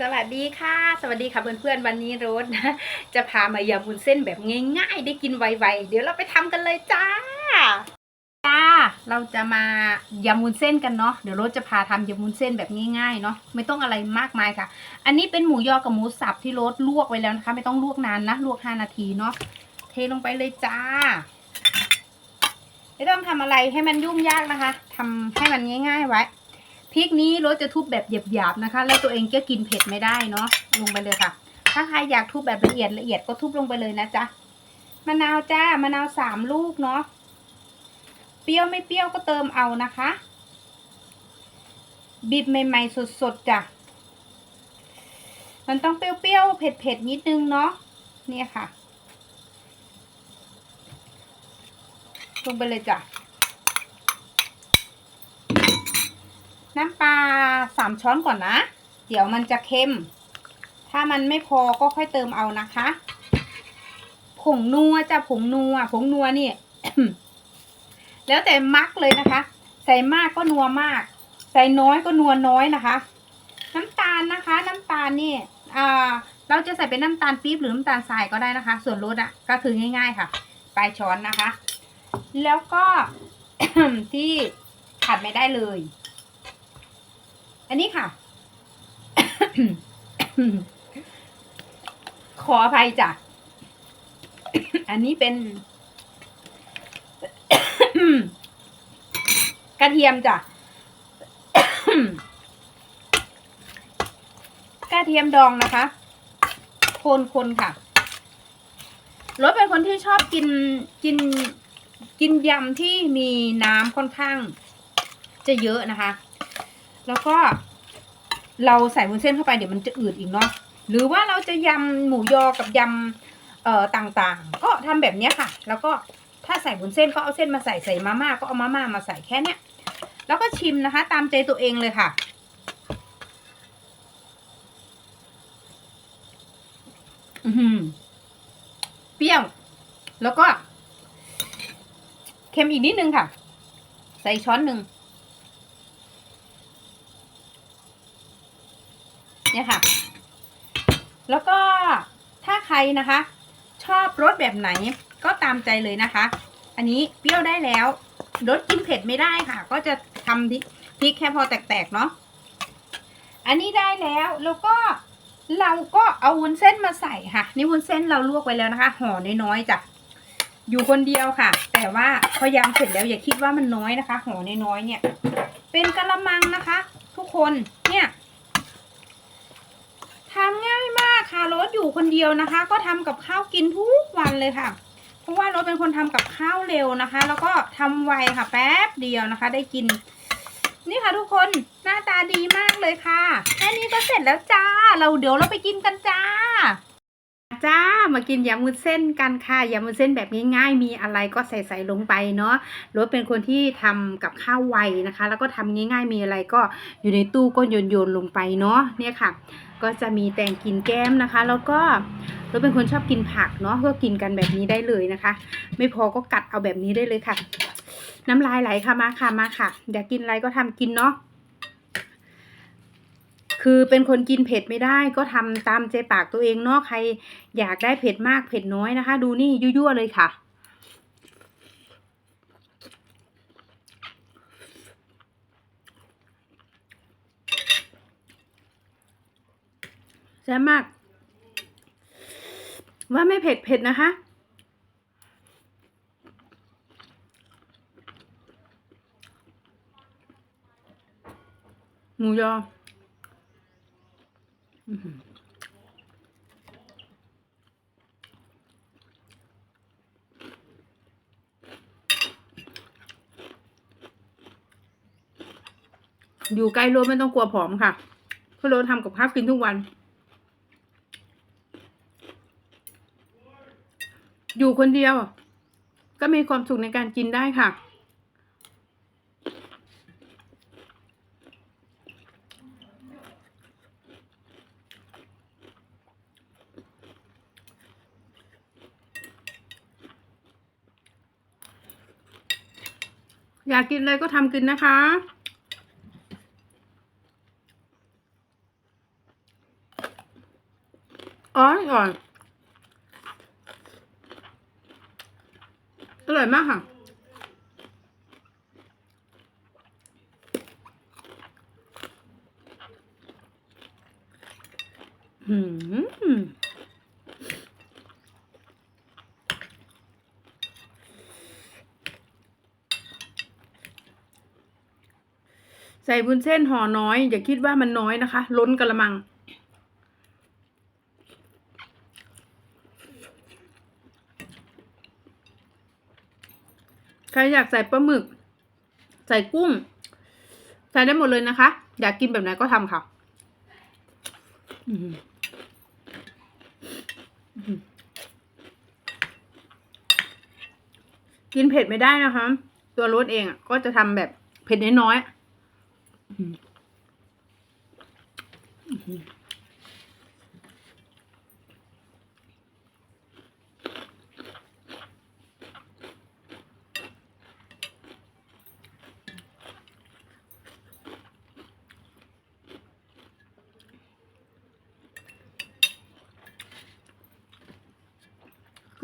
สวัสดีค่ะ สวัสดีค่ะเพื่อนๆวันนี้โรสนะ จะพามายำวุ้นเส้นแบบง่ายๆ ได้กินไวๆ เดี๋ยวเราไปทำกันเลยจ้า จ้า เราจะมายำวุ้นเส้นกันเนาะเดี๋ยวโรสจะพาทำยำวุ้นเส้นแบบง่ายๆเนาะไม่ต้องอะไรมากมายค่ะ อันนี้เป็นหมูยอกับหมูสับที่โรสลวกไว้แล้วนะคะ ไม่ต้องลวกนานนะลวก 5 นาทีเนาะเทลงไปเลยจ้าไม่ต้องทำอะไรให้มันยุ่งยากนะคะทำให้มันง่าย ๆ ไว้ พริกนี้รสจะทุบแบบหยาบๆนะคะ แล้วตัวเองก็กินเผ็ดไม่ได้เนาะลงไปเลยค่ะ ถ้าใครอยากทุบแบบละเอียดละเอียดก็ทุบลงไปเลยนะจ๊ะมะนาวจ้ามะนาวสามลูกเนาะเปรี้ยวไม่เปรี้ยวก็เติมเอานะคะ บีบใหม่ๆสดๆจ้ะมันต้องเปรี้ยวๆเผ็ดๆนิดนึงเนาะเนี่ยค่ะลงไปเลยจ้ะ น้ำปลาสามช้อนก่อนนะ เดี๋ยวมันจะเค็ม ถ้ามันไม่พอก็ค่อยเติมเอานะคะ ผงนัวจะผงนัว ผงนัวนี่ แล้วแต่มักเลยนะคะ ใส่มากก็นัวมาก ใส่น้อยก็นัวน้อยนะคะ น้ำตาลนะคะ น้ำตาลนี่อ่าเราจะใส่เป็นน้ำตาลปี๊บหรือน้ำตาลทรายก็ได้นะคะ ส่วนรสอะก็คือง่าย ๆค่ะ ปลายช้อนนะคะ แล้วก็ที่ขาดไม่ได้เลย อันนี้ค่ะ ขออภัยจ้ะ อันนี้เป็น กระเทียมจ้ะ กระเทียมดองนะคะ คนคนค่ะรถเป็นคนที่ชอบกินกินกินยำที่มีน้ำค่อนข้างจะเยอะนะคะ แล้วก็ เราใส่วุ้นเส้นเข้าไปเดี๋ยวมันจะอืดอีกเนาะหรือว่าเราจะยำหมูยอกับยำเอ่อต่างๆ ก็ทำแบบเนี้ยค่ะ แล้วก็ถ้าใส่วุ้นเส้นก็เอาเส้นมาใส่ใส่มาม่าก็เอามาม่ามาใส่แค่เนี้ยแล้วก็ชิมนะคะ ตามใจตัวเองเลยค่ะ อือหือเปรี้ยว แล้วก็ เค็มอีกนิดนึงค่ะ ใส่ช้อนหนึ่ง เนี่ยค่ะ แล้วก็ถ้าใครนะคะ ชอบรสแบบไหนก็ตามใจเลยนะคะ อันนี้เปรี้ยวได้แล้วรสกินเผ็ดไม่ได้ค่ะ ก็จะทำพริกพริกแค่พอแตกๆเนาะอันนี้ได้แล้วแล้วก็เราก็เอาวุ้นเส้นมาใส่ค่ะ นี่วุ้นเส้นเราลวกไว้แล้วนะคะ ห่อน้อยๆจ้ะอยู่คนเดียวค่ะ แต่ว่าพอยำเสร็จแล้วอย่าคิดว่ามันน้อยนะคะห่อน้อยๆเนี่ย เป็นกะละมังนะคะ ทุกคนเนี่ยทำง่ายมากค่ะรถอยู่คนเดียวนะคะ ก็ทำกับข้าวกินทุกวันเลยค่ะ เพราะว่ารถเป็นคนทำกับข้าวเร็วนะคะ แล้วก็ทำไวค่ะแป๊บเดียวนะคะ ได้กิน นี่ค่ะทุกคนหน้าตาดีมากเลยค่ะแค่นี้ก็เสร็จแล้วจ้า เราเดี๋ยวเราไปกินกันจ้าจ้ามากินยำมุนเส้นกันค่ะยำมุนเส้นแบบง่ายๆมีอะไรก็ใส่ใส่ลงไปเนาะรถเป็นคนที่ทำกับข้าวไวนะคะ แล้วก็ทำง่ายๆมีอะไรก็อยู่ในตู้ก็โยนโยนๆลงไปเนาะเนี่ยค่ะ ก็จะมีแตงกินแก้มนะคะ แล้วก็รถเป็นคนชอบกินผักเนาะก็กินกันแบบนี้ได้เลยนะคะ ไม่พอก็กัดเอาแบบนี้ได้เลยค่ะ น้ำลายไหลค่ะมาค่ะมาค่ะอยากกินอะไรก็ทำกินเนาะคือเป็นคนกินเผ็ดไม่ได้ก็ทำตามใจปากตัวเองเนาะใครอยากได้เผ็ดมากเผ็ดน้อยนะคะ ดูนี่ยั่วๆเลยค่ะ แซ่บมาก ว่าไม่เผ็ดเผ็ดนะคะ หมูยอออยู่ใกลโรถไม่ต้องกลัวผอมค่ะเพราะโรถทำกับข้าวกินทุกวัน อยู่คนเดียว ก็มีความสุขในการกินได้ค่ะ อยากกินอะไรก็ทำกินนะคะอ๋อก่อน อร่อยมากค่ะ อืมใส่บุญเส้นห่อน้อย อย่าคิดว่ามันน้อยนะคะ ล้นกระมัง ใครอยากใส่ปลาหมึก ใส่กุ้ง ใส่ได้หมดเลยนะคะ อยากกินแบบไหนก็ทำค่ะกินเผ็ดไม่ได้นะคะ ตัวรสเองก็จะทำแบบเผ็ดน้อยๆ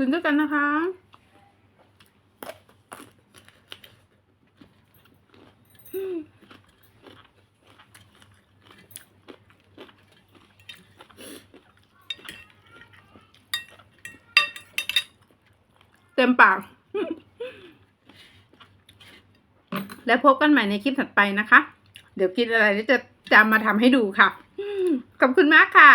อืนด้วยกันนะคะ เต็มปาก แล้วพบกันใหม่ในคลิปถัดไปนะคะ เดี๋ยวกินอะไรจะจะมาทำให้ดูค่ะ ขอบคุณมากค่ะ